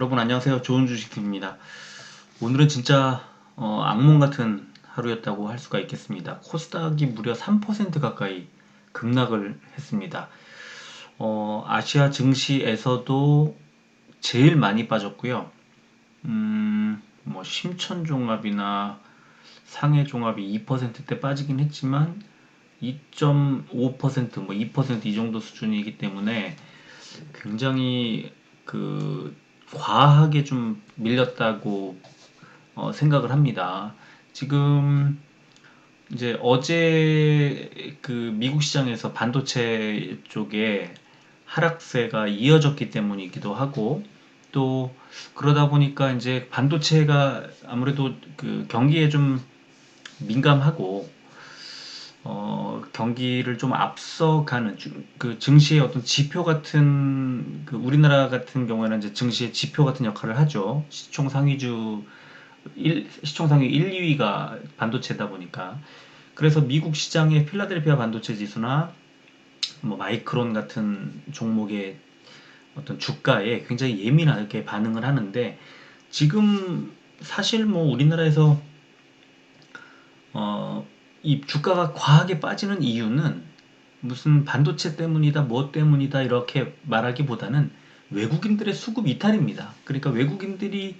여러분 안녕하세요. 좋은 주식입니다. 오늘은 진짜 어, 악몽 같은 하루였다고 할 수가 있겠습니다. 코스닥이 무려 3% 가까이 급락을 했습니다. 어, 아시아 증시에서도 제일 많이 빠졌고요. 음, 뭐 심천 종합이나 상해 종합이 2%대 빠지긴 했지만 2.5%뭐 2%이 정도 수준이기 때문에 굉장히 그 과하게 좀 밀렸다고 어, 생각을 합니다. 지금 이제 어제 그 미국 시장에서 반도체 쪽에 하락세가 이어졌기 때문이기도 하고 또 그러다 보니까 이제 반도체가 아무래도 그 경기에 좀 민감하고 어, 경기를 좀 앞서가는 그 증시의 어떤 지표 같은 그 우리나라 같은 경우에는 이제 증시의 지표 같은 역할을 하죠. 시총 상위주 1, 시총 상위 1, 2위가 반도체다 보니까 그래서 미국 시장의 필라델피아 반도체 지수나 뭐 마이크론 같은 종목의 어떤 주가에 굉장히 예민하게 반응을 하는데 지금 사실 뭐 우리나라에서 어 이 주가가 과하게 빠지는 이유는 무슨 반도체 때문이다, 뭐 때문이다 이렇게 말하기보다는 외국인들의 수급 이탈입니다. 그러니까 외국인들이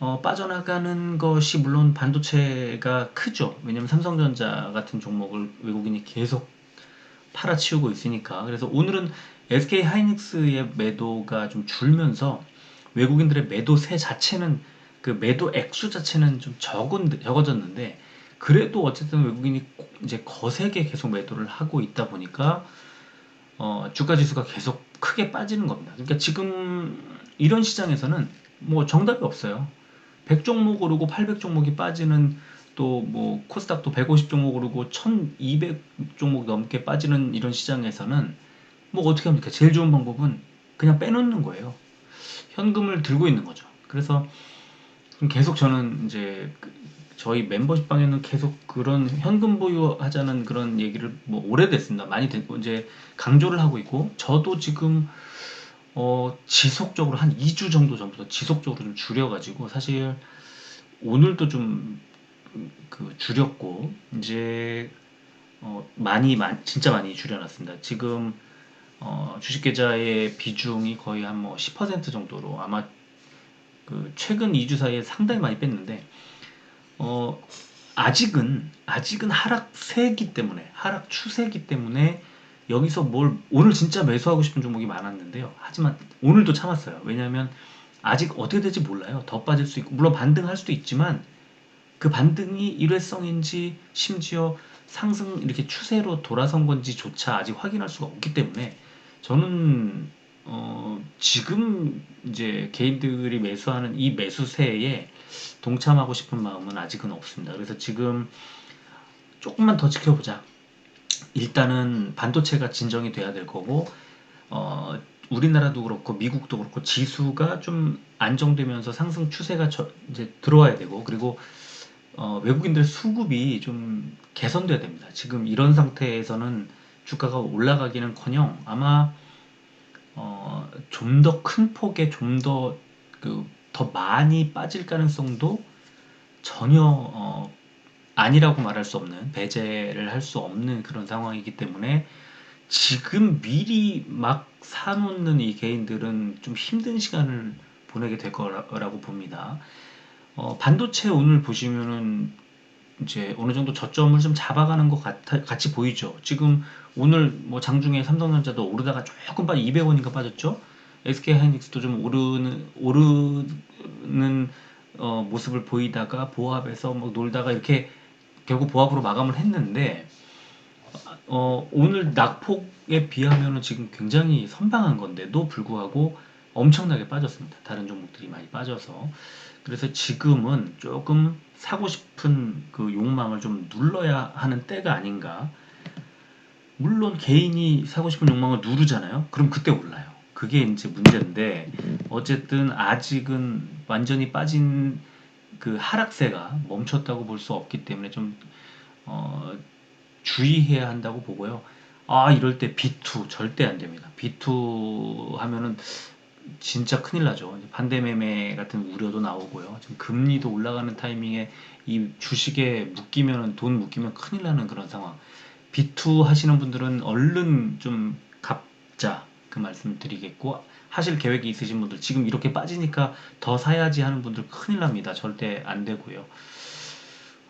어, 빠져나가는 것이 물론 반도체가 크죠. 왜냐면 삼성전자 같은 종목을 외국인이 계속 팔아치우고 있으니까. 그래서 오늘은 SK 하이닉스의 매도가 좀 줄면서 외국인들의 매도세 자체는 그 매도 액수 자체는 좀 적은 적어졌는데 그래도 어쨌든 외국인이 이제 거세게 계속 매도를 하고 있다 보니까 어, 주가 지수가 계속 크게 빠지는 겁니다. 그러니까 지금 이런 시장에서는 뭐 정답이 없어요. 100종목 오르고 800종목이 빠지는 또 뭐 코스닥도 150종목 오르고 1200종목 넘게 빠지는 이런 시장에서는 뭐 어떻게 합니까? 제일 좋은 방법은 그냥 빼놓는 거예요. 현금을 들고 있는 거죠. 그래서 계속 저는 이제 저희 멤버십 방에는 계속 그런 현금 보유하자는 그런 얘기를 뭐 오래됐습니다. 많이 됐고 이제 강조를 하고 있고 저도 지금 어 지속적으로 한 2주 정도 전부터 지속적으로 좀 줄여가지고 사실 오늘도 좀 그 줄였고 이제 어 많이 많 진짜 많이 줄여놨습니다. 지금 어 주식 계좌의 비중이 거의 한 뭐 10% 정도로 아마 그 최근 2주 사이에 상당히 많이 뺐는데 어, 아직은 아직은 하락세기 때문에 하락 추세기 때문에 여기서 뭘 오늘 진짜 매수하고 싶은 종목이 많았는데요. 하지만 오늘도 참았어요. 왜냐하면 아직 어떻게 될지 몰라요. 더 빠질 수 있고 물론 반등할 수도 있지만 그 반등이 일회성인지 심지어 상승 이렇게 추세로 돌아선 건지조차 아직 확인할 수가 없기 때문에 저는 어, 지금 이제 개인들이 매수하는 이 매수세에 동참하고 싶은 마음은 아직은 없습니다. 그래서 지금 조금만 더 지켜보자. 일단은 반도체가 진정이 돼야 될 거고, 어, 우리나라도 그렇고 미국도 그렇고 지수가 좀 안정되면서 상승 추세가 저, 이제 들어와야 되고, 그리고 어, 외국인들 수급이 좀 개선돼야 됩니다. 지금 이런 상태에서는 주가가 올라가기는커녕 아마 어, 좀 더 큰 폭의 좀더 그, 더 많이 빠질 가능성도 전혀 어, 아니라고 말할 수 없는 배제를 할 수 없는 그런 상황이기 때문에 지금 미리 막 사놓는 이 개인들은 좀 힘든 시간을 보내게 될 거라고 봅니다. 어, 반도체 오늘 보시면은 이제 어느 정도 저점을 좀 잡아가는 것 같아, 같이 보이죠. 지금 오늘 뭐 장중에 삼성전자도 오르다가 조금 빠 200원인가 빠졌죠. SK 하이닉스도 좀 오르는 오르는 어, 모습을 보이다가 보합에서 뭐 놀다가 이렇게 결국 보합으로 마감을 했는데 어, 오늘 낙폭에 비하면은 지금 굉장히 선방한 건데도 불구하고 엄청나게 빠졌습니다. 다른 종목들이 많이 빠져서 그래서 지금은 조금 사고 싶은 그 욕망을 좀 눌러야 하는 때가 아닌가. 물론 개인이 사고 싶은 욕망을 누르잖아요. 그럼 그때 올라요. 그게 이제 문제인데 어쨌든 아직은 완전히 빠진 그 하락세가 멈췄다고 볼 수 없기 때문에 좀 어, 주의해야 한다고 보고요. 아 이럴 때 B2 절대 안 됩니다. B2 하면은 진짜 큰일 나죠. 이제 반대 매매 같은 우려도 나오고요. 지금 금리도 올라가는 타이밍에 이 주식에 묶이면 돈 묶이면 큰일 나는 그런 상황. 비투 하시는 분들은 얼른 좀 갑자 그 말씀 드리겠고 하실 계획이 있으신 분들 지금 이렇게 빠지니까 더 사야지 하는 분들 큰일 납니다. 절대 안 되고요.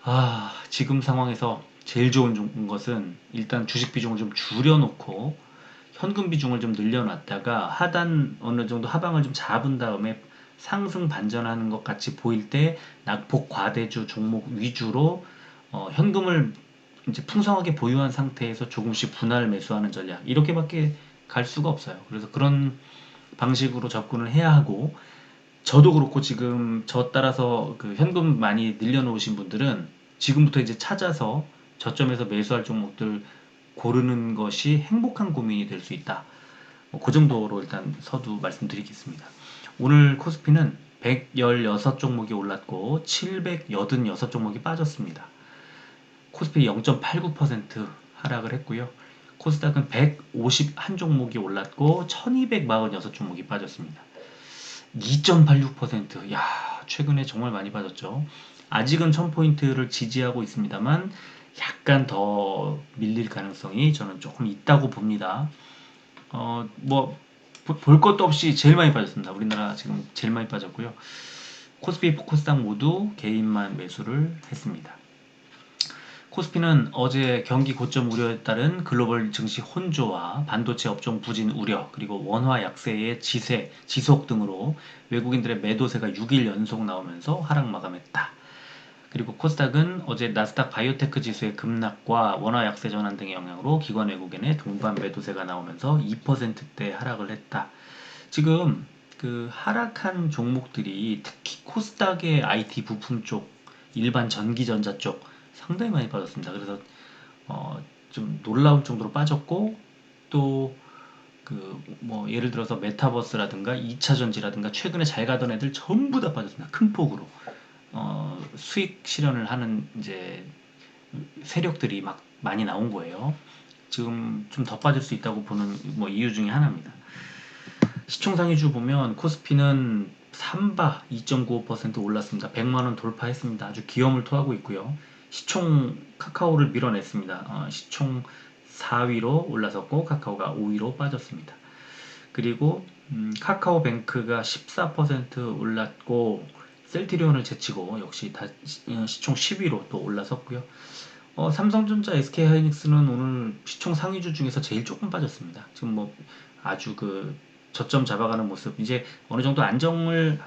아, 지금 상황에서 제일 좋은 종- 것은 일단 주식 비중을 좀 줄여놓고 현금 비중을 좀 늘려놨다가 하단 어느 정도 하방을 좀 잡은 다음에 상승 반전하는 것 같이 보일 때 낙폭 과대주 종목 위주로 어, 현금을 이제 풍성하게 보유한 상태에서 조금씩 분할 매수하는 전략 이렇게밖에 갈 수가 없어요. 그래서 그런 방식으로 접근을 해야 하고 저도 그렇고 지금 저 따라서 그 현금 많이 늘려놓으신 분들은 지금부터 이제 찾아서 저점에서 매수할 종목들 고르는 것이 행복한 고민이 될 수 있다. 뭐그 정도로 일단 서두 말씀드리겠습니다. 오늘 코스피는 116종목이 올랐고 786종목이 빠졌습니다. 코스피 0.89% 하락을 했고요. 코스닥은 151종목이 올랐고 1246종목이 빠졌습니다. 2.86%. 야, 최근에 정말 많이 빠졌죠. 아직은 1000포인트를 지지하고 있습니다만 약간 더 밀릴 가능성이 저는 조금 있다고 봅니다. 어, 뭐 볼 것도 없이 제일 많이 빠졌습니다. 우리나라 지금 제일 많이 빠졌고요. 코스피, 코스닥 모두 개인만 매수를 했습니다. 코스피는 어제 경기 고점 우려에 따른 글로벌 증시 혼조와 반도체 업종 부진 우려 그리고 원화 약세의 지세, 지속 등으로 외국인들의 매도세가 6일 연속 나오면서 하락 마감했다. 그리고 코스닥은 어제 나스닥 바이오테크 지수의 급락과 원화 약세 전환 등의 영향으로 기관 외국인의 동반 매도세가 나오면서 2%대 하락을 했다. 지금 그 하락한 종목들이 특히 코스닥의 IT 부품 쪽, 일반 전기전자 쪽 상당히 많이 빠졌습니다. 그래서 어, 좀 놀라울 정도로 빠졌고 또 그 뭐 예를 들어서 메타버스라든가 2차 전지라든가 최근에 잘 가던 애들 전부 다 빠졌습니다. 큰 폭으로. 어, 수익 실현을 하는 이제 세력들이 막 많이 나온 거예요. 지금 좀 더 빠질 수 있다고 보는 뭐 이유 중에 하나입니다. 시총 상위주 보면 코스피는 3바 2.95% 올랐습니다. 100만 원 돌파했습니다. 아주 기염을 토하고 있고요. 시총 카카오를 밀어냈습니다. 어, 시총 4위로 올라섰고 카카오가 5위로 빠졌습니다. 그리고 음, 카카오뱅크가 14% 올랐고 셀트리온을 제치고 역시 다 시- 어, 시총 10위로 또 올라섰고요. 어, 삼성전자, SK하이닉스는 오늘 시총 상위주 중에서 제일 조금 빠졌습니다. 지금 뭐 아주 그 저점 잡아가는 모습 이제 어느 정도 안정을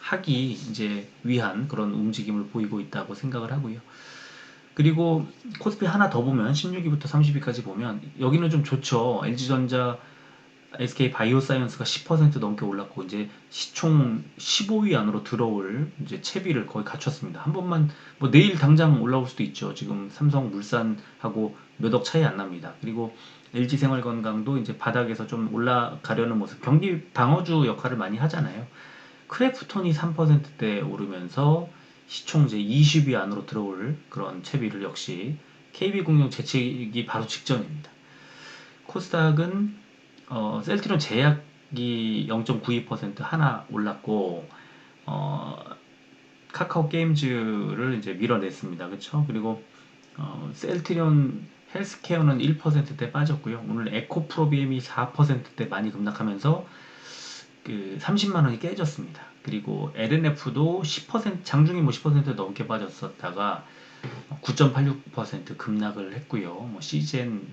하기 이제 위한 그런 움직임을 보이고 있다고 생각을 하고요. 그리고 코스피 하나 더 보면 16위부터 30위까지 보면 여기는 좀 좋죠. LG전자, SK 바이오사이언스가 10% 넘게 올랐고 이제 시총 15위 안으로 들어올 이제 채비를 거의 갖췄습니다. 한 번만 뭐 내일 당장 올라올 수도 있죠. 지금 삼성 물산하고 몇 억 차이 안 납니다. 그리고 LG 생활건강도 이제 바닥에서 좀 올라가려는 모습. 경기 방어주 역할을 많이 하잖아요. 크래프톤이 3%대 오르면서 시총 이제 20위 안으로 들어올 그런 채비를 역시 KB공룡 재치기 바로 직전입니다. 코스닥은 어, 셀트리온 제약이 0.92% 하나 올랐고 어, 카카오 게임즈를 이제 밀어냈습니다. 그렇죠? 그리고 어, 셀트리온 헬스케어는 1%대 빠졌고요. 오늘 에코프로비엠이 4%대 많이 급락하면서 그 30만 원이 깨졌습니다. 그리고 LNF도 10% 장중에 뭐10% 넘게 빠졌었다가 9.86% 급락을 했고요. 뭐 시젠,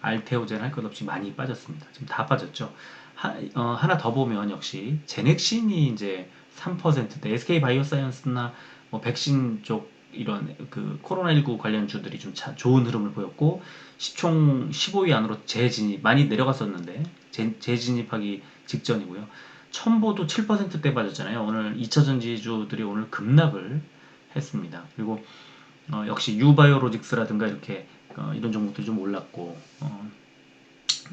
알테오젠 할 것 없이 많이 빠졌습니다. 지금 다 빠졌죠. 하, 어, 하나 더 보면 역시 제넥신이 이제 3%대 SK 바이오사이언스나 뭐 백신 쪽 이런 그 코로나19 관련 주들이 좀 차- 좋은 흐름을 보였고 시총 15위 안으로 재진입 많이 내려갔었는데 재, 재진입하기 직전이고요. 첨보도 7%대 빠졌잖아요. 오늘 2차 전지주들이 오늘 급락을 했습니다. 그리고 어, 역시 유바이오로직스라든가 이렇게 어, 이런 종목들이 좀 올랐고 어,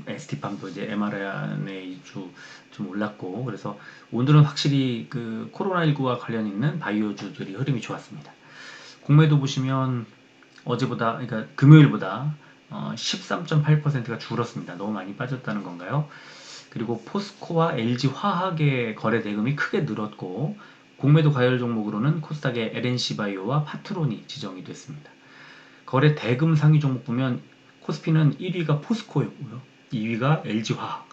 ST팜도 이제 mRNA 주좀 올랐고 그래서 오늘은 확실히 그 코로나19와 관련 있는 바이오주들이 흐름이 좋았습니다. 공매도 보시면 어제보다 그러니까 금요일보다 어, 13.8%가 줄었습니다. 너무 많이 빠졌다는 건가요? 그리고 포스코와 LG 화학의 거래 대금이 크게 늘었고 공매도 과열 종목으로는 코스닥의 LNC 바이오와 파트론이 지정이 됐습니다. 거래 대금 상위 종목 보면 코스피는 1위가 포스코였고요. 2위가 LG 화학,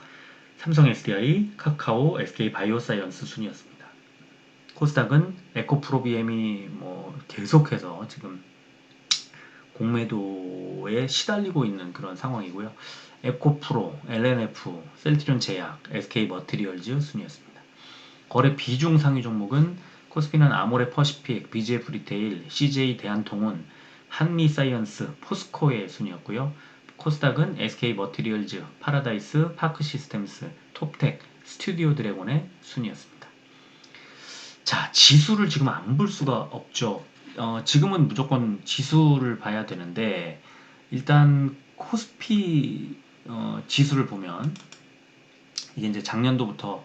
삼성 SDI, 카카오, SK 바이오사이언스 순이었습니다. 코스닥은 에코프로비엠이 뭐 계속해서 지금 공매도에 시달리고 있는 그런 상황이고요. 에코프로, LNF, 셀트리온 제약, SK 머티리얼즈 순이었습니다. 거래 비중 상위 종목은 코스피는 아모레 퍼시픽, BGF 리테일, CJ 대한통운, 한미사이언스, 포스코의 순이었고요. 코스닥은 SK 머티리얼즈, 파라다이스, 파크 시스템스, 톱텍, 스튜디오 드래곤의 순이었습니다. 자, 지수를 지금 안 볼 수가 없죠. 어, 지금은 무조건 지수를 봐야 되는데 일단 코스피 어, 지수를 보면 이게 이제 작년도부터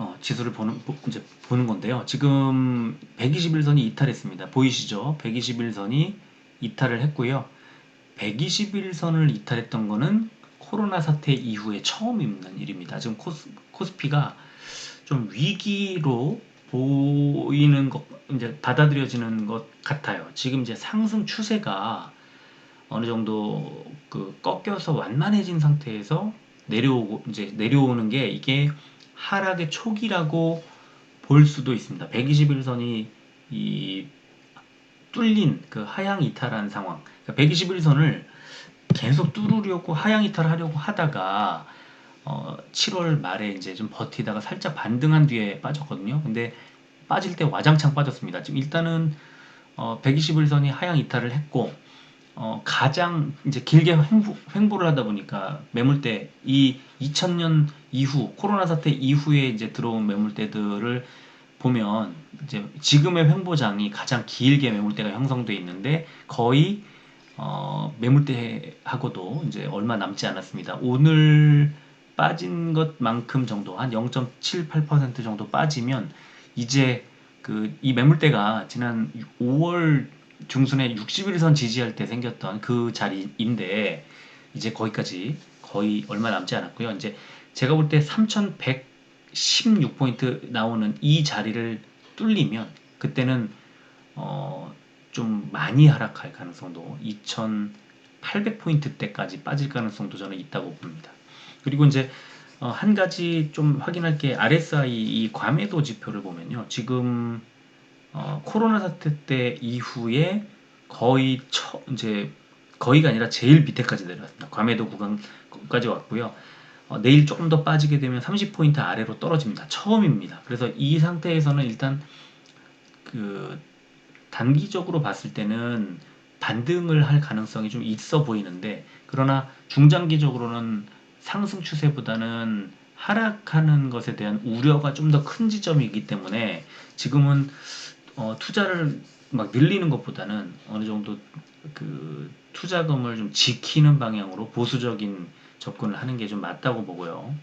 어, 지수를 보는 이제 보는 건데요. 지금 121선이 이탈했습니다. 보이시죠? 121선이 이탈을 했고요. 121선을 이탈했던 거는 코로나 사태 이후에 처음 있는 일입니다. 지금 코스, 코스피가 좀 위기로 보이는 것, 이제 받아들여지는 것 같아요. 지금 이제 상승 추세가 어느 정도 그 꺾여서 완만해진 상태에서 내려오고 이제 내려오는 게 이게 하락의 초기라고 볼 수도 있습니다. 121선이 이 뚫린 그 하향 이탈한 상황. 그러니까 121선을 계속 뚫으려고 하향 이탈하려고 하다가 어 7월 말에 이제 좀 버티다가 살짝 반등한 뒤에 빠졌거든요. 근데 빠질 때 와장창 빠졌습니다. 지금 일단은 어 121선이 하향 이탈을 했고 어 가장 이제 길게 횡보, 횡보 를 하다 보니까 매물대 이 2000년 이후 코로나 사태 이후에 이제 들어온 매물대들을 보면 이제 지금의 횡보장이 가장 길게 매물대가 형성돼 있는데 거의 어, 매물대하고도 이제 얼마 남지 않았습니다. 오늘 빠진 것만큼 정도 한 0.78% 정도 빠지면 이제 그 이 매물대가 지난 5월 중순에 60일선 지지할 때 생겼던 그 자리인데 이제 거기까지 거의 얼마 남지 않았고요. 이제 제가 볼 때 3116포인트 나오는 이 자리를 뚫리면 그때는 어, 좀 많이 하락할 가능성도 2800포인트 때까지 빠질 가능성도 저는 있다고 봅니다. 그리고 이제 어, 한 가지 좀 확인할 게 RSI 이 과매도 지표를 보면요. 지금 어, 코로나 사태 때 이후에 거의 처, 이제 거의가 아니라 제일 밑에까지 내려왔습니다. 과매도 구간까지 왔고요. 어, 내일 조금 더 빠지게 되면 30포인트 아래로 떨어집니다. 처음입니다. 그래서 이 상태에서는 일단 그 단기적으로 봤을 때는 반등을 할 가능성이 좀 있어 보이는데 그러나 중장기적으로는 상승 추세보다는 하락하는 것에 대한 우려가 좀 더 큰 지점이기 때문에 지금은 어, 투자를 막 늘리는 것보다는 어느 정도 그 투자금을 좀 지키는 방향으로 보수적인 접근을 하는 게 좀 맞다고 보고요.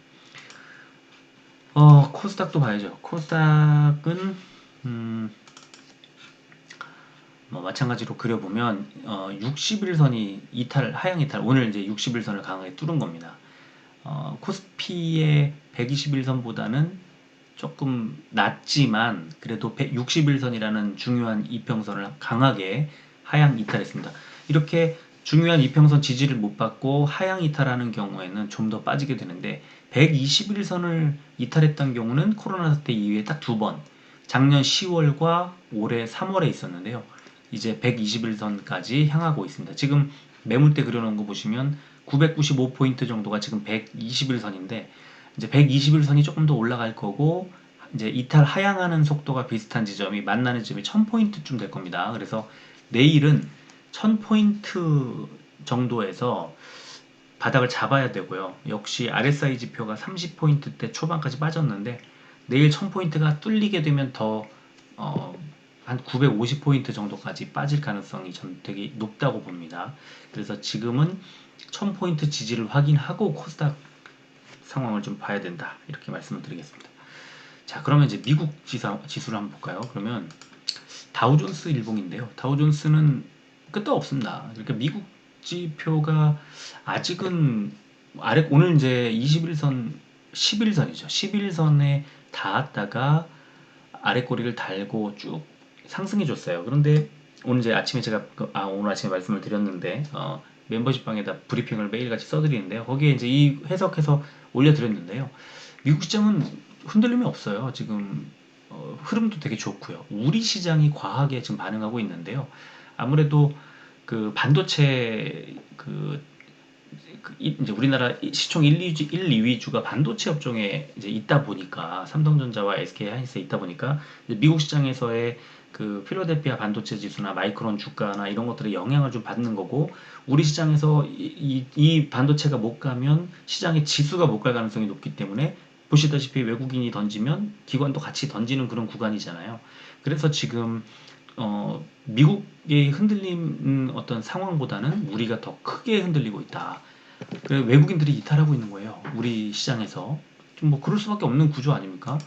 어, 코스닥도 봐야죠. 코스닥은 음, 뭐 마찬가지로 그려보면 어, 60일선이 이탈 하향 이탈 오늘 이제 60일선을 강하게 뚫은 겁니다. 어, 코스피의 121선보다는 조금 낮지만 그래도 161선이라는 중요한 이평선을 강하게 하향 이탈했습니다. 이렇게 중요한 이평선 지지를 못 받고 하향 이탈하는 경우에는 좀 더 빠지게 되는데 121선을 이탈했던 경우는 코로나 사태 이후에 딱 두 번, 작년 10월과 올해 3월에 있었는데요. 이제 121선까지 향하고 있습니다. 지금 매물대 그려놓은 거 보시면 995포인트 정도가 지금 121선인데 이제 121선이 조금 더 올라갈 거고 이제 이탈 하향하는 속도가 비슷한 지점이 만나는 지점이 1000포인트쯤 될 겁니다. 그래서 내일은 1000포인트 정도에서 바닥을 잡아야 되고요. 역시 RSI 지표가 30포인트 대 초반까지 빠졌는데 내일 1000포인트가 뚫리게 되면 더 어, 한 950포인트 정도까지 빠질 가능성이 전 되게 높다고 봅니다. 그래서 지금은 1000포인트 지지를 확인하고 코스닥 상황을 좀 봐야 된다. 이렇게 말씀을 드리겠습니다. 자, 그러면 이제 미국 지사, 지수를 한번 볼까요? 그러면 다우존스 일봉인데요. 다우존스는 끝도 없습니다. 그러니까 미국 지표가 아직은 아래 오늘 이제 21선 11선이죠. 11선에 닿았다가 아래 꼬리를 달고 쭉 상승해 줬어요. 그런데 오늘 이제 아침에 제가 그- 아 오늘 아침에 말씀을 드렸는데 어, 멤버십 방에다 브리핑을 매일같이 써드리는데요. 거기에 이제 이 해석해서 올려드렸는데요. 미국 시장은 흔들림이 없어요. 지금 어, 흐름도 되게 좋고요. 우리 시장이 과하게 지금 반응하고 있는데요. 아무래도 그 반도체 그, 그 이- 이제 우리나라 시총 1, 2주, 1, 2위 주가 반도체 업종에 이제 있다 보니까 삼성전자와 SK 하이닉스에 있다 보니까 미국 시장에서의 그 필라델피아 반도체 지수나 마이크론 주가나 이런 것들의 영향을 좀 받는 거고 우리 시장에서 이, 이, 이 반도체가 못 가면 시장의 지수가 못 갈 가능성이 높기 때문에 보시다시피 외국인이 던지면 기관도 같이 던지는 그런 구간이잖아요. 그래서 지금 어, 미국의 흔들림 어떤 상황보다는 우리가 더 크게 흔들리고 있다. 그래서 외국인들이 이탈하고 있는 거예요. 우리 시장에서 좀 뭐 그럴 수밖에 없는 구조 아닙니까?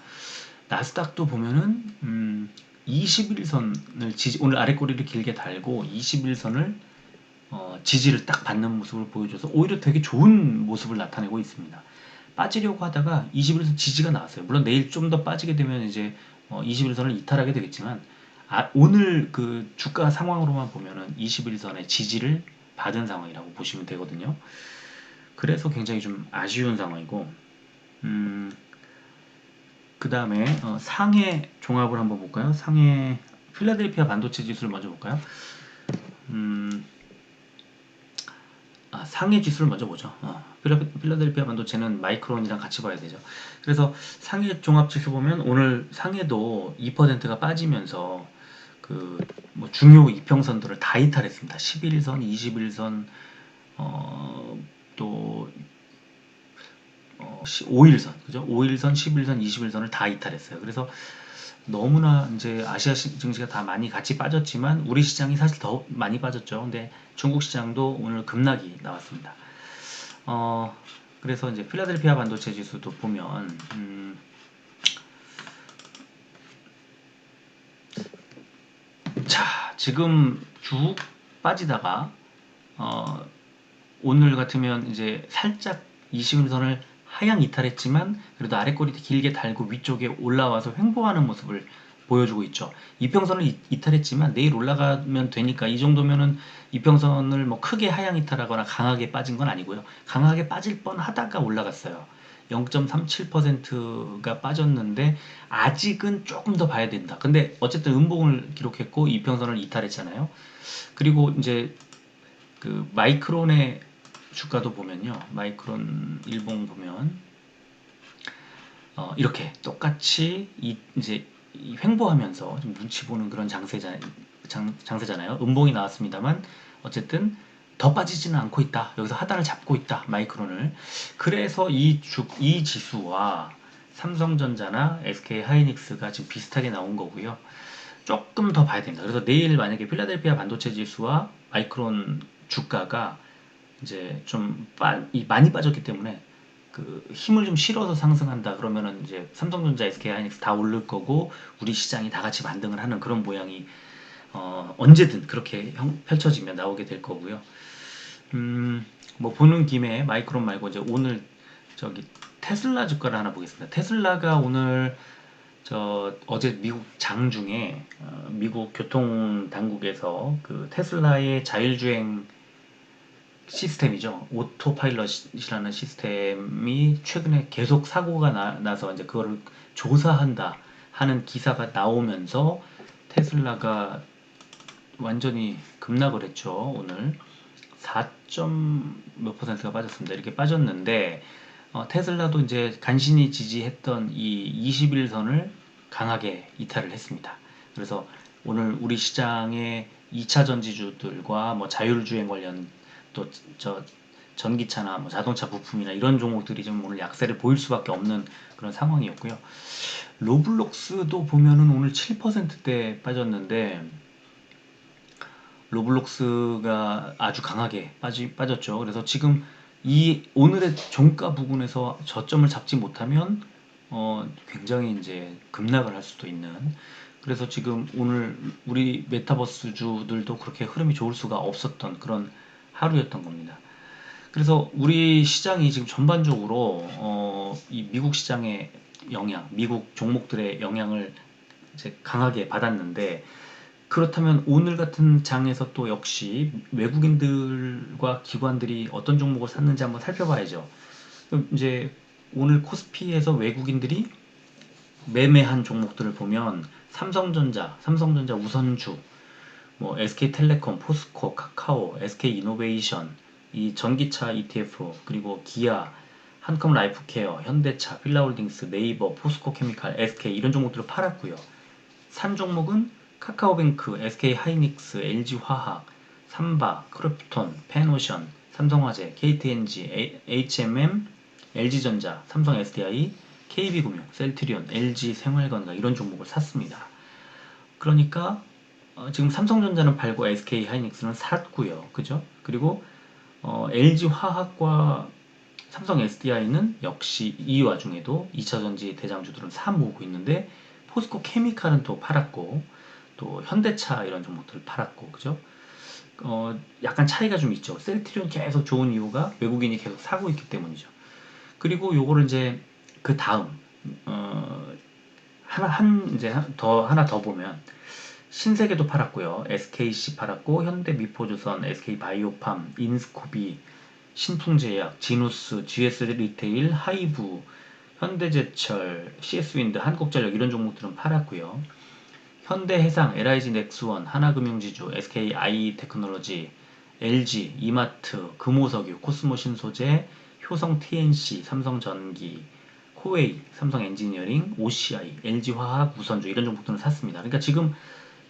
나스닥도 보면은 음, 21선을 지지, 오늘 아래 꼬리를 길게 달고 21선을 어, 지지를 딱 받는 모습을 보여줘서 오히려 되게 좋은 모습을 나타내고 있습니다. 빠지려고 하다가 21선 지지가 나왔어요. 물론 내일 좀 더 빠지게 되면 이제 어, 21선을 이탈하게 되겠지만 아, 오늘 그 주가 상황으로만 보면은 21선의 지지를 받은 상황이라고 보시면 되거든요. 그래서 굉장히 좀 아쉬운 상황이고, 음, 그 다음에 어, 상해 종합을 한번 볼까요? 상해 필라델피아 반도체 지수를 먼저 볼까요? 음, 아, 상해 지수를 먼저 보죠. 어, 필라, 필라델피아 반도체는 마이크론이랑 같이 봐야 되죠. 그래서 상해 종합 지수 보면 오늘 상해도 2%가 빠지면서 그 뭐 중요 이평선들을 다 이탈했습니다. 11선, 21선, 어, 또 어, 5일선, 그죠? 5일선, 11선, 21선을 다 이탈했어요. 그래서 너무나 이제 아시아 시- 증시가 다 많이 같이 빠졌지만 우리 시장이 사실 더 많이 빠졌죠. 근데 중국 시장도 오늘 급락이 나왔습니다. 어, 그래서 이제 필라델피아 반도체 지수도 보면 음, 자, 지금 쭉 빠지다가 어, 오늘 같으면 이제 살짝 21선을 하향 이탈했지만 그래도 아래 꼬리 길게 달고 위쪽에 올라와서 횡보하는 모습을 보여주고 있죠. 이평선을 이- 이탈했지만 내일 올라가면 되니까 이 정도면은 이평선을 뭐 크게 하향 이탈하거나 강하게 빠진 건 아니고요. 강하게 빠질 뻔 하다가 올라갔어요. 0.37%가 빠졌는데 아직은 조금 더 봐야 된다. 근데 어쨌든 음봉을 기록했고 이평선을 이탈했잖아요. 그리고 이제 그 마이크론의 주가도 보면요. 마이크론 일봉 보면 어, 이렇게 똑같이 이 이제 이 횡보하면서 좀 눈치 보는 그런 장세자 장, 장세잖아요. 음봉이 나왔습니다만 어쨌든 더 빠지지는 않고 있다. 여기서 하단을 잡고 있다. 마이크론을. 그래서 이 주, 이 지수와 삼성전자나 SK 하이닉스가 지금 비슷하게 나온 거고요. 조금 더 봐야 됩니다. 그래서 내일 만약에 필라델피아 반도체 지수와 마이크론 주가가 이제 좀 많이 빠졌기 때문에 그 힘을 좀 실어서 상승한다 그러면은 이제 삼성전자, SK 하이닉스 다 오를 거고 우리 시장이 다 같이 반등을 하는 그런 모양이 어, 언제든 그렇게 형- 펼쳐지면 나오게 될 거고요. 음, 뭐 보는 김에 마이크론 말고 이제 오늘 저기 테슬라 주가를 하나 보겠습니다. 테슬라가 오늘 저 어제 미국 장 중에 어, 미국 교통 당국에서 그 테슬라의 자율주행 시스템이죠. 오토파일럿이라는 시스템이 최근에 계속 사고가 나, 나서 이제 그거를 조사한다 하는 기사가 나오면서 테슬라가 완전히 급락을 했죠. 오늘 4 몇 퍼센트가 빠졌습니다. 이렇게 빠졌는데 어, 테슬라도 이제 간신히 지지했던 이 21선을 강하게 이탈을 했습니다. 그래서 오늘 우리 시장의 2차 전지주들과 뭐 자율주행 관련 또 저 전기차나 뭐 자동차 부품이나 이런 종목들이 좀 오늘 약세를 보일 수밖에 없는 그런 상황이었고요. 로블록스도 보면은 오늘 7%대 빠졌는데 로블록스가 아주 강하게 빠지, 빠졌죠. 그래서 지금 이 오늘의 종가 부근에서 저점을 잡지 못하면 어, 굉장히 이제 급락을 할 수도 있는 그래서 지금 오늘 우리 메타버스 주들도 그렇게 흐름이 좋을 수가 없었던 그런 하루였던 겁니다. 그래서 우리 시장이 지금 전반적으로 어, 이 미국 시장의 영향, 미국 종목들의 영향을 강하게 받았는데 그렇다면 오늘 같은 장에서 또 역시 외국인들과 기관들이 어떤 종목을 샀는지 한번 살펴봐야죠. 이제 오늘 코스피에서 외국인들이 매매한 종목들을 보면 삼성전자, 삼성전자 우선주, 뭐 SK텔레콤, 포스코, 카카오, SK이노베이션, 이 전기차 ETF, 그리고 기아, 한컴 라이프케어, 현대차, 필라홀딩스, 네이버, 포스코 케미칼, SK 이런 종목들을 팔았고요. 산 종목은 카카오뱅크, SK 하이닉스, LG 화학, 삼바, 크로프톤, 펜오션, 삼성화재, KTNG, HMM, LG전자, 삼성 SDI, KB금융, 셀트리온, LG 생활건강 이런 종목을 샀습니다. 그러니까 어, 지금 삼성전자는 팔고 SK 하이닉스는 샀고요. 그죠? 그리고 어, LG 화학과 삼성 SDI는 역시 이 와중에도 2차전지 대장주들은 사 모으고 있는데 포스코 케미칼은 또 팔았고 또 현대차 이런 종목들을 팔았고 그죠? 어, 약간 차이가 좀 있죠. 셀트리온 계속 좋은 이유가 외국인이 계속 사고 있기 때문이죠. 그리고 요거를 이제 그 다음 어, 하나 한 이제 더 하나 더 보면 신세계도 팔았고요. SKC 팔았고 현대미포조선, SK바이오팜, 인스코비, 신풍제약, 지누스, GS 리테일, 하이브, 현대제철, CS윈드, 한국전력 이런 종목들은 팔았고요. 현대해상, LIG 넥스원, 하나금융지주, SKI 테크놀로지, LG, 이마트, 금호석유, 코스모 신소재, 효성 TNC, 삼성전기, 코웨이, 삼성 엔지니어링, OCI, LG화학, 우선주 이런 종목들은 샀습니다. 그러니까 지금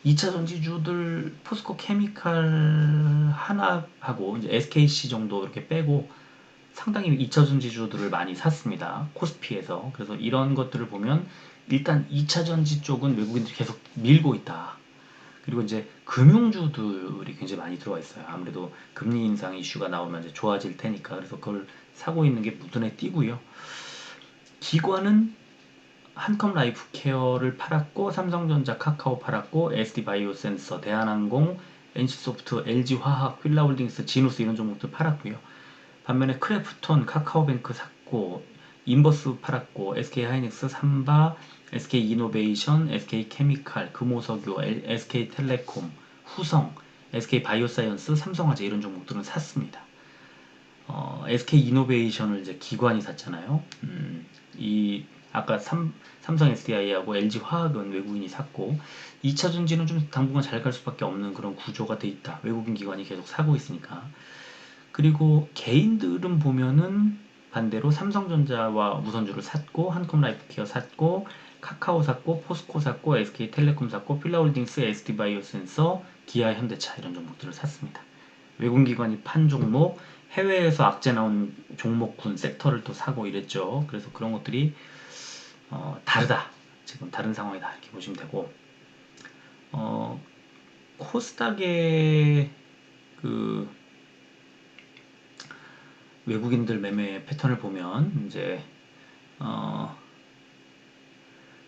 2차 전지주들 포스코 케미칼 하나하고 이제 SKC 정도 이렇게 빼고 상당히 2차 전지주들을 많이 샀습니다. 코스피에서. 그래서 이런 것들을 보면 일단 2차 전지 쪽은 외국인들이 계속 밀고 있다. 그리고 이제 금융주들이 굉장히 많이 들어와 있어요. 아무래도 금리 인상 이슈가 나오면 이제 좋아질 테니까. 그래서 그걸 사고 있는 게 눈에 띄고요. 기관은 한컴 라이프 케어를 팔았고 삼성전자 카카오 팔았고 SD 바이오 센서 대한항공 NC소프트 LG화학 휠라홀딩스 지누스 이런 종목들 팔았고요. 반면에 크래프톤 카카오뱅크 샀고 인버스 팔았고 SK하이닉스 삼바 SK이노베이션 SK케미칼 금호석유 SK텔레콤 후성 SK바이오사이언스 삼성화재 이런 종목들은 샀습니다. 어, SK이노베이션을 이제 기관이 샀잖아요. 음, 이 아까 삼, 삼성 SDI하고 LG 화학은 외국인이 샀고 2차 전지는 좀 당분간 잘 갈 수밖에 없는 그런 구조가 돼 있다. 외국인 기관이 계속 사고 있으니까. 그리고 개인들은 보면은 반대로 삼성전자와 우선주를 샀고 한컴라이프케어 샀고 카카오 샀고 포스코 샀고 SK텔레콤 샀고 필라홀딩스, SD바이오센서, 기아, 현대차 이런 종목들을 샀습니다. 외국인 기관이 판 종목, 해외에서 악재 나온 종목군 섹터를 또 사고 이랬죠. 그래서 그런 것들이 어, 다르다. 지금 다른 상황이다. 이렇게 보시면 되고 어, 코스닥의 그 외국인들 매매 패턴을 보면 이제 어,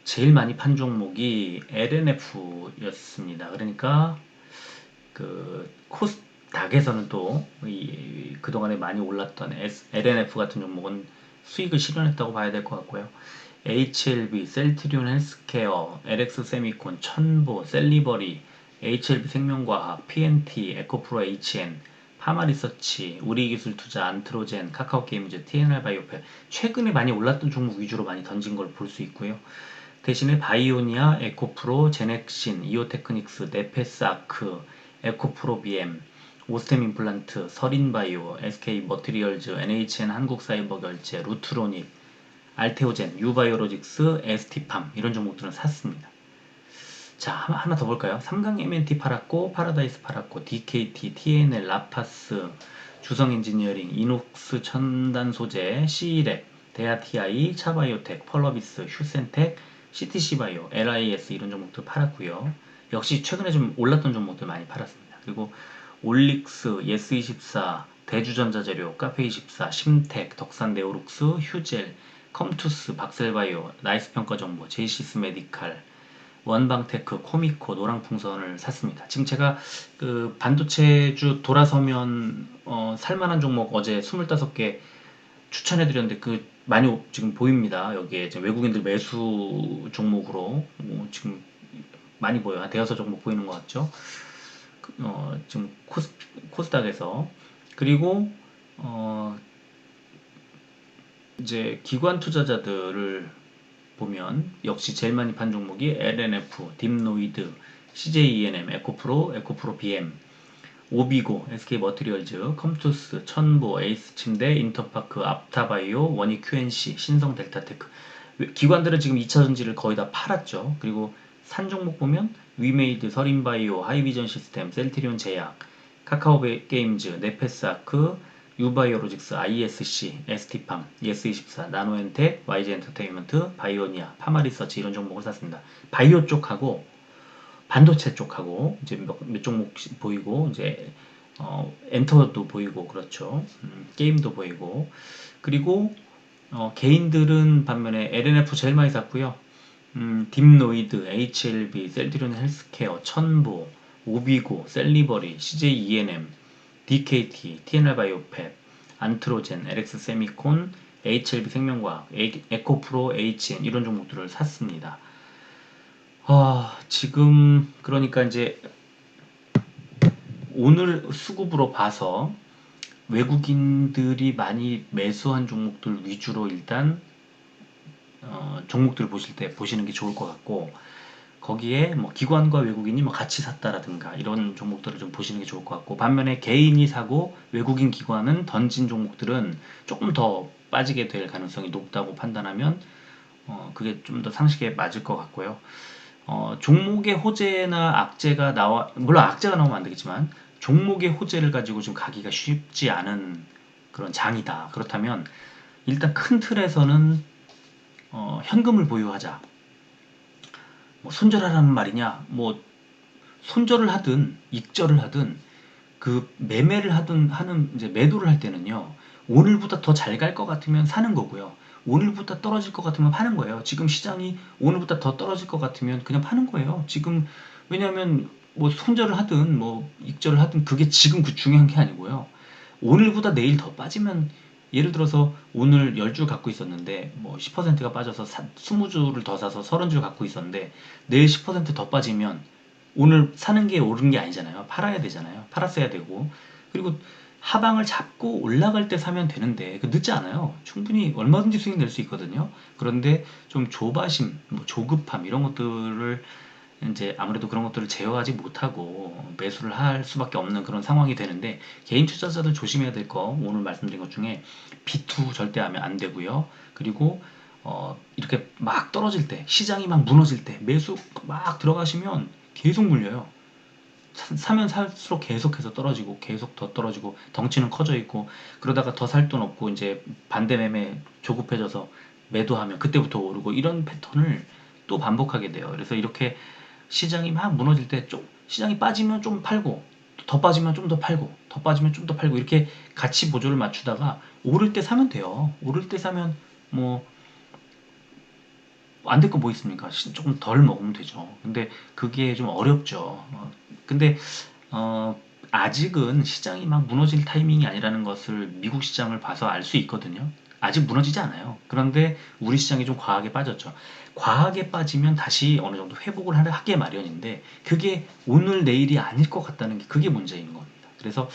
제일 많이 판 종목이 LNF였습니다. 그러니까 그 코스닥에서는 또 이, 그동안에 많이 올랐던 LNF 같은 종목은 수익을 실현했다고 봐야 될 것 같고요. HLB, 셀트리온 헬스케어, LX 세미콘, 천보, 셀리버리, HLB 생명과학, PNT, 에코프로 HN, 파마리서치, 우리기술투자, 안트로젠, 카카오게임즈, TNR 바이오페 최근에 많이 올랐던 종목 위주로 많이 던진 걸 볼 수 있고요. 대신에 바이오니아, 에코프로, 제넥신, 이오테크닉스, 네페스 아크, 에코프로 BM, 오스템 임플란트, 서린바이오, SK 머티리얼즈, NHN 한국사이버결제, 루트로닉, 알테오젠, 유바이오로직스, 에스티팜 이런 종목들은 샀습니다. 자 하나 더 볼까요? 삼강 MNT 팔았고 파라다이스 팔았고 DKT, TNL, 라파스, 주성엔지니어링, 이녹스 첨단소재, C랩, 데아TI, 차바이오텍, 펄러비스, 휴센텍, CTC바이오, LIS 이런 종목들 팔았고요. 역시 최근에 좀 올랐던 종목들 많이 팔았습니다. 그리고 올릭스, 예스24, 대주전자재료, 카페24, 심텍, 덕산네오룩스, 휴젤, 컴투스, 박셀바이오, 나이스 평가 정보, 제이시스 메디칼, 원방테크, 코미코, 노랑풍선을 샀습니다. 지금 제가 그 반도체주 돌아서면 어, 살만한 종목 어제 25개 추천해드렸는데 그 많이 오- 지금 보입니다. 여기에 이제 외국인들 매수 종목으로 뭐 지금 많이 보여요. 한 대여섯 종목 보이는 것 같죠? 그, 어, 지금 코스, 코스닥에서 그리고 어, 이제 기관 투자자들을 보면 역시 제일 많이 판 종목이 LNF, 딥노이드, CJENM, 에코프로, 에코프로 BM, 오비고, SK머티리얼즈, 컴투스, 천보, 에이스 침대, 인터파크, 앞타바이오, 원익 QNC, 신성 델타테크 기관들은 지금 2차 전지를 거의 다 팔았죠. 그리고 산 종목 보면 위메이드, 서린바이오, 하이비전 시스템, 셀트리온 제약, 카카오 게임즈, 네페스아크, 유바이오로직스, ISC, ST팜, 예스24, 나노엔텍, YG 엔터테인먼트, 바이오니아, 파마리서치 이런 종목을 샀습니다. 바이오 쪽하고 반도체 쪽하고 이제 몇, 몇 종목 보이고 이제 어, 엔터도 보이고 그렇죠. 음, 게임도 보이고 그리고 어, 개인들은 반면에 LNF 제일 많이 샀고요. 음, 딥노이드, HLB, 셀트리온 헬스케어, 천보, 오비고, 셀리버리, CJENM, DKT, TNR 바이오팹, 안트로젠, LX 세미콘, HLB 생명과학, 에- 에코프로, HN 이런 종목들을 샀습니다. 아, 지금 그러니까 이제 오늘 수급으로 봐서 외국인들이 많이 매수한 종목들 위주로 일단 어, 종목들을 보실 때 보시는 게 좋을 것 같고 거기에 뭐 기관과 외국인이 뭐 같이 샀다라든가 이런 종목들을 좀 보시는 게 좋을 것 같고 반면에 개인이 사고 외국인 기관은 던진 종목들은 조금 더 빠지게 될 가능성이 높다고 판단하면 어, 그게 좀 더 상식에 맞을 것 같고요. 어, 종목의 호재나 악재가 나와 물론 악재가 나오면 안 되겠지만 종목의 호재를 가지고 좀 가기가 쉽지 않은 그런 장이다. 그렇다면 일단 큰 틀에서는 어, 현금을 보유하자. 뭐 손절하라는 말이냐? 뭐 손절을 하든 익절을 하든 그 매매를 하든 하는 이제 매도를 할 때는요. 오늘보다 더 잘 갈 것 같으면 사는 거고요. 오늘보다 떨어질 것 같으면 파는 거예요. 지금 시장이 오늘보다 더 떨어질 것 같으면 그냥 파는 거예요. 지금 왜냐하면 뭐 손절을 하든 뭐 익절을 하든 그게 지금 그 중요한 게 아니고요. 오늘보다 내일 더 빠지면 예를 들어서 오늘 10주 갖고 있었는데 뭐 10%가 빠져서 20주를 더 사서 30주 갖고 있었는데 내일 10%더 빠지면 오늘 사는 게 옳은 게 아니잖아요. 팔아야 되잖아요. 팔았어야 되고 그리고 하방을 잡고 올라갈 때 사면 되는데 그 늦지 않아요. 충분히 얼마든지 수익 낼 수 있거든요. 그런데 좀 조바심, 뭐 조급함 이런 것들을 이제 아무래도 그런 것들을 제어하지 못하고 매수를 할 수밖에 없는 그런 상황이 되는데 개인 투자자들 조심해야 될 거 오늘 말씀드린 것 중에 비투 절대 하면 안 되고요. 그리고 어 이렇게 막 떨어질 때 시장이 막 무너질 때 매수 막 들어가시면 계속 물려요. 사- 사면 살수록 계속해서 떨어지고 계속 더 떨어지고 덩치는 커져 있고 그러다가 더 살 돈 없고 이제 반대 매매 조급해져서 매도하면 그때부터 오르고 이런 패턴을 또 반복하게 돼요. 그래서 이렇게 시장이 막 무너질 때 좀 시장이 빠지면 좀 팔고 더 빠지면 좀 더 팔고 더 빠지면 좀 더 팔고 이렇게 같이 보조를 맞추다가 오를 때 사면 돼요. 오를 때 사면 뭐 안 될 거 뭐 있습니까? 시- 조금 덜 먹으면 되죠. 근데 그게 좀 어렵죠. 어, 근데 어, 아직은 시장이 막 무너질 타이밍이 아니라는 것을 미국 시장을 봐서 알 수 있거든요. 아직 무너지지 않아요. 그런데 우리 시장이 좀 과하게 빠졌죠. 과하게 빠지면 다시 어느 정도 회복을 하게 마련인데 그게 오늘 내일이 아닐 것 같다는 게 그게 문제인 겁니다. 그래서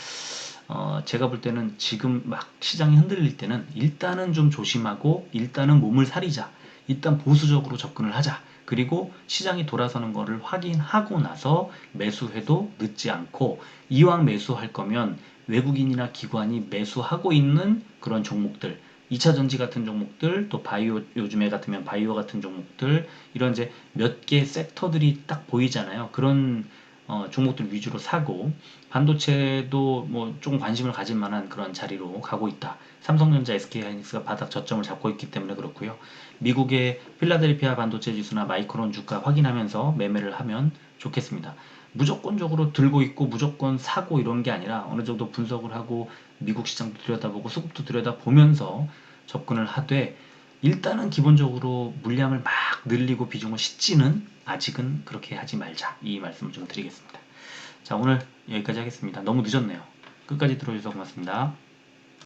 어, 제가 볼 때는 지금 막 시장이 흔들릴 때는 일단은 좀 조심하고 일단은 몸을 사리자. 일단 보수적으로 접근을 하자. 그리고 시장이 돌아서는 거를 확인하고 나서 매수해도 늦지 않고 이왕 매수할 거면 외국인이나 기관이 매수하고 있는 그런 종목들 2차 전지 같은 종목들 또 바이오 요즘에 같으면 바이오 같은 종목들 이런 이제 몇 개 섹터들이 딱 보이잖아요. 그런 어, 종목들 위주로 사고 반도체도 뭐 조금 관심을 가질 만한 그런 자리로 가고 있다. 삼성전자, SK하이닉스가 바닥 저점을 잡고 있기 때문에 그렇고요. 미국의 필라델피아 반도체 지수나 마이크론 주가 확인하면서 매매를 하면 좋겠습니다. 무조건적으로 들고 있고 무조건 사고 이런 게 아니라 어느 정도 분석을 하고 미국 시장도 들여다보고 수급도 들여다보면서 접근을 하되 일단은 기본적으로 물량을 막 늘리고 비중을 싣지는 아직은 그렇게 하지 말자 이 말씀을 좀 드리겠습니다. 자 오늘 여기까지 하겠습니다. 너무 늦었네요. 끝까지 들어주셔서 고맙습니다.